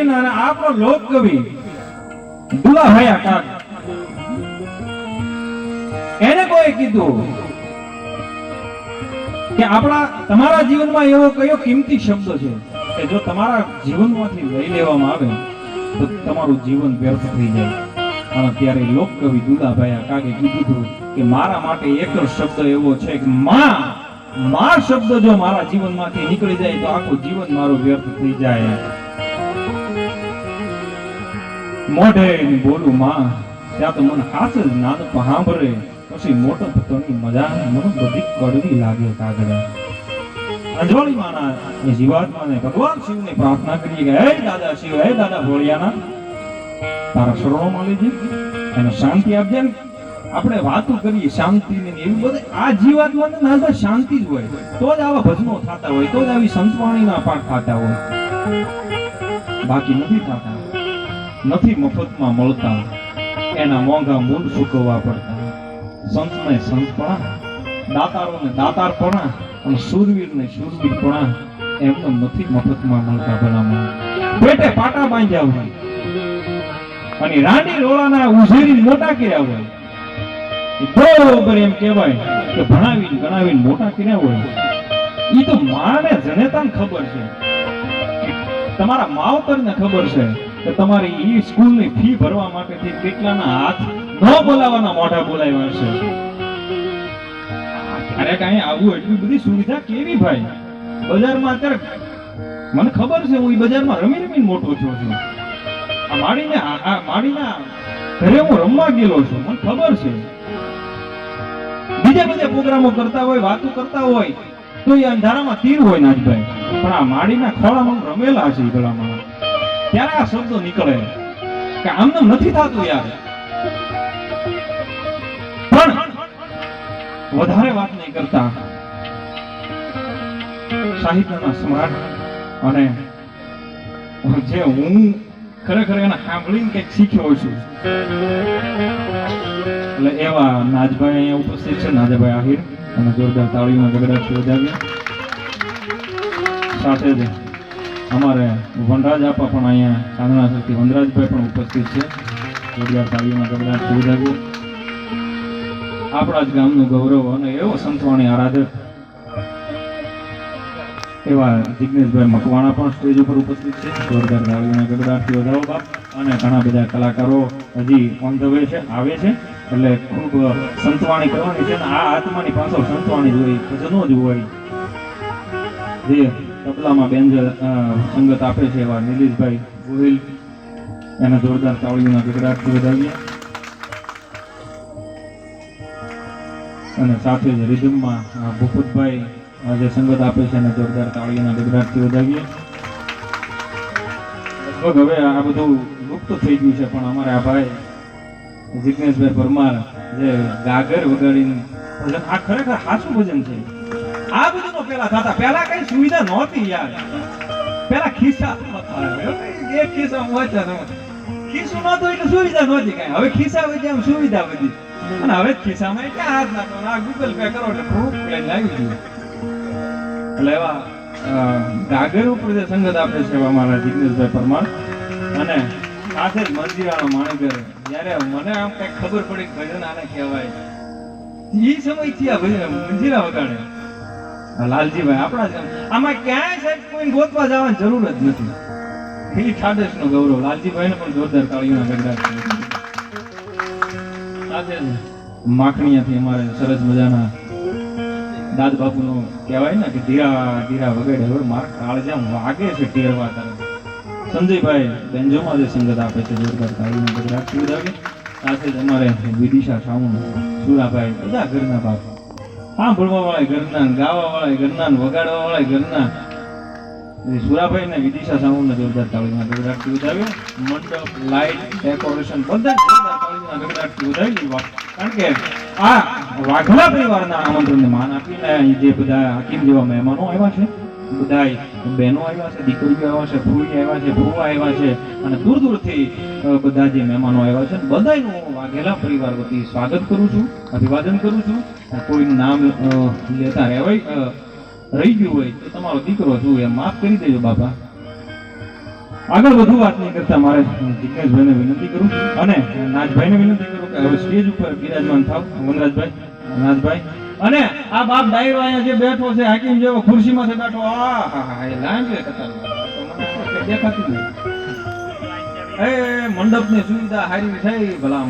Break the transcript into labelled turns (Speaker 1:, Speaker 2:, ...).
Speaker 1: અને આપણો લોક કવિ દુલાભાઈ કાક એને કોઈ કીધું કે આપણા, તમારા જીવનમાં એવો કયો કિંમતી શબ્દ છે કે જો તમારા જીવનમાંથી લઈ લેવામાં આવે, તો તમારું જીવન વ્યર્થ થઈ જાય. અને ત્યારે લોક કવિ દુલાભાઈ કાકે કીધું કે મારા માટે એક જ શબ્દ એવો છે કે માં માં શબ્દ જો મારા જીવનમાંથી નીકળી જાય, તો આખું જીવન મારું વ્યર્થ થઈ જાય. મોઢે ને બોલું માં. ત્યાં તો મને ખાસ જ નાનું સાંભળે પછી મોટો થતોની મજા મને બધી કડવી લાગે કાગડા અંજવાળી માના એ જીવાત્માને ભગવાન શિવને પ્રાર્થના કરીએ કે, હે દાદા શિવ, હે દાદા ભોળિયાના, તારા શરણોમાં લીધી એને શાંતિ આપજે ને. આપણે વાતો કરીએ શાંતિ ને એવું બધું. આ જીવાત્માને ના શાંતિ જ હોય. તો જ આવા ભજનો થતા હોય, તો જ આવી સંતવાણીના પાઠ થતા હોય. બાકી નથી થતા. નથી મફતમાં મળતા. એના મોંઘા મૂળ ચૂકવવા પડતા. સંતને સંતપણા, દાતારોને દાતારપણા અને શૂરવીરને શૂરવીરપણા એમને નથી મફતમાં મળતા ભલામણ. પેટે પાટા બાંધ્યા હોય. અને રાંડી રોળાના ઉઝેરી મોટા કર્યા હોય. બરોબર એમ કહેવાય કે ભણાવીને ગણાવીને મોટા કર્યા હોય. એ તો માને જનેતાને ખબર છે. તમારા માવતરને ખબર છે. કે તમારી ઈ સ્કૂલની ફી ભરવા માટેથી કેટલાના હાથ ન બોલાવાના મોઢા બોલાવ્યા છે અરે કાંઈ આવું એટલી બધી સુવિધા કેવી ભાઈ? બજારમાં અત્યારે મને ખબર છે, હું બજારમાં રમી રમીને મોટો થયો છું આ માડીને, આ માડીના ઘરે હું રમવા ગયેલો છું, મને ખબર છે. બીજા બધા પ્રોગ્રામો કરતા હોય, વાતો કરતા હોય, તો એ અંધારામાં તીર હોય નાજભાઈ પણ આ માડીના ખોળામાં રમેલા છે ભલામણ ત્યારે આ શબ્દો નીકળે. કે આમને નથી થતું યાર પણ વધારે વાત નહીં કરતા. સાહિત્યના સમ્રાટ અને જે હું ખરેખર એને સાંભળીને કંઈક શીખ્યો છું. એટલે એવા નાજભાઈ અહીંયા ઉપસ્થિત છે. નાજાભાઈ આહિર અને જોરદાર તાળીમાં ગગડાટથી વધાવ્યા સાથે જ અમારે વનરાજ આપા પણ અહીંયા ચાંદણા શક્તિ વનરાજભાઈ પણ ઉપસ્થિત છે. આપણા જ ગામનું ગૌરવ અને એવો સંતવાણી આરાધક એવા જિગ્નેશભાઈ મકવાણા પણ સ્ટેજ ઉપર ઉપસ્થિત છે. જોરદાર તાળીઓના ગગડાટથી વધારો બાપ. અને ઘણા બધા કલાકારો હજી ઓન ધ વે છે, આવે છે. એટલે ખૂબ સંતવાણી કરવાની છે આ આત્માની પાછળ સંતવાણી જોઈ ભજનો જ હોય. જે તબલામાં બેન્જર સંગત આપે છે એવા નિલેશભાઈ ગોહિલ. એને જોરદાર તાળીઓના ગગડાટથી વધાવીએ અને સાથે જ રિધમમાં ભૂપતભાઈ જે સંગત આપે છે એને જોરદાર તાળીઓના ગગડાટથી વધાવીએ લગભગ હવે આ બધું લુપ્ત થઈ ગયું છે, પણ અમારે આ ભાઈ જીગ્નેશભાઈ પરમાર જે ગાગર વગાડીને ભજન, આ ખરેખર હાસું ભજન છે. આ બધું પેલા થતા. પેલા કઈ સુવિધા નહોતી યાર. પેલા ખિસ્સા. એક ખિસ્સા વાંચા તમે ખિસ્સું એટલે સુવિધા નહોતી કઈ. હવે ખિસ્સા વચ્ચે આમ સુવિધા બધી અને હવે ખિસ્સામાં ક્યાં હાથ નાખો આ ગૂગલ પે કરો એટલે ખૂબ લઈને આવી ગયું. એટલે એવા ગાગર ઉપર સંગત આપે છે એવા મારા જિગ્નેશભાઈ પરમાર. અને સાથે જ મંજીરાનો માણેકર. જ્યારે મને આમ કઈ ખબર પડી ભજન આને કહેવાય. એ સમયથી આ ભજન, મંજીરા વગાડે. લાલજીભાઈ, આપણા આમાં ક્યાંય સાહેબ કોઈ ગોતવા જવાની જરૂર જ નથી. એ ઠાડસ નો ગૌરવ. લાલજીભાઈ ને પણ જોરદાર તાળીઓના ગગડા સાથે માખણીયાથી અમારે સરસ મજાના દાદ બાપુનો કહેવાય ને કે ધીરા ધીરા વગેરે હવે માર કાળજામ વાગે છે ટેરવા તરફ. સંજયભાઈ બેન્જોમાં જે સંગત આપે છે જોરદાર તાળીઓના ગગડા સાથે જ અમારે વિદિશા સાઉન્ડ સુરાભાઈ બધા ઘરના બાપ. સાંભળવા વાળા ઘરના ગાવા વાળા ઘરના વગાડવા વાળા ઘરના. સુરાભાઈ ને વિદિશા સાઉન્ડ ને જોરદાર તાળીના ગગડાટથી વધાવ્યો. મંડપ લાઇટ ડેકોરેશન, બધા જોરદાર તાળીના ગગડાટથી વાત કારણ કે આ વાઘલા પરિવારના આમંત્રણને માન આપીને જે બધા હાકીમ જેવા મહેમાનો આવ્યા છે બધાય. બહેનો આવ્યા છે, દીકરીઓ આવ્યા છે ફૂઈ આવ્યા છે ફૂવા આવ્યા છે અને દૂર દૂરથી બધા જે મહેમાનો આવ્યા છે બધાનું હું વાઘેલા પરિવાર વતી સ્વાગત કરું છું, અભિવાદન કરું છું. કોઈનું નામ લેતા રહેવાય રહી ગયું હોય તો તમારો દીકરો છું એ માફ કરી દેજો બાપા. આગળ વધુ વાત નહીં કરતા, મારે જિજ્ઞેશભાઈને વિનંતી કરું અને નાથભાઈને વિનંતી કરું કે હવે સ્ટેજ ઉપર બિરાજમાન થાવ, વનરાજભાઈ નાથભાઈ અને આ બાપ ડાયરો અહીંયા જે બેઠો છે, હાકીમ જેવો ખુરશીમાંથી બેઠો, આ, હા હા એ લાંબે દેખાતું એ મંડપની સુવિધા હારી થઈ, ભલા